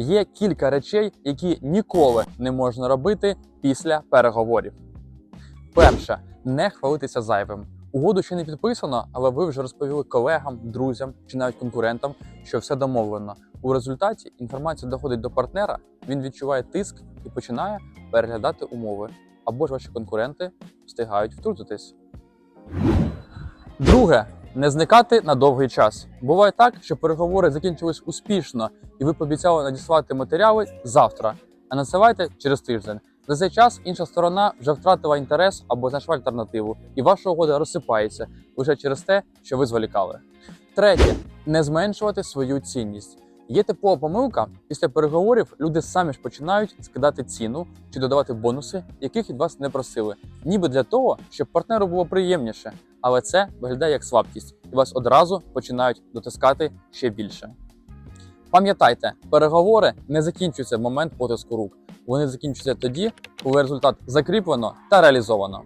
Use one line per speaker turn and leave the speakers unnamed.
Є кілька речей, які ніколи не можна робити після переговорів. Перше, не хвалитися зайвим. Угоду ще не підписано, але ви вже розповіли колегам, друзям чи навіть конкурентам, що все домовлено. У результаті інформація доходить до партнера, він відчуває тиск і починає переглядати умови. Або ж ваші конкуренти встигають втрутитись. Друге, не зникати на довгий час. Буває так, що переговори закінчились успішно, і ви пообіцяли надіслати матеріали завтра, а надсилайте через тиждень. За цей час інша сторона вже втратила інтерес або знайшла альтернативу, і ваша угода розсипається лише через те, що ви зволікали. Третє не зменшувати свою цінність. Є типова помилка. Після переговорів люди самі ж починають скидати ціну чи додавати бонуси, яких від вас не просили, ніби для того, щоб партнеру було приємніше. Але це виглядає як слабкість, і вас одразу починають дотискати ще більше. Пам'ятайте, переговори не закінчуються в момент потиску рук. Вони закінчуються тоді, коли результат закріплено та реалізовано.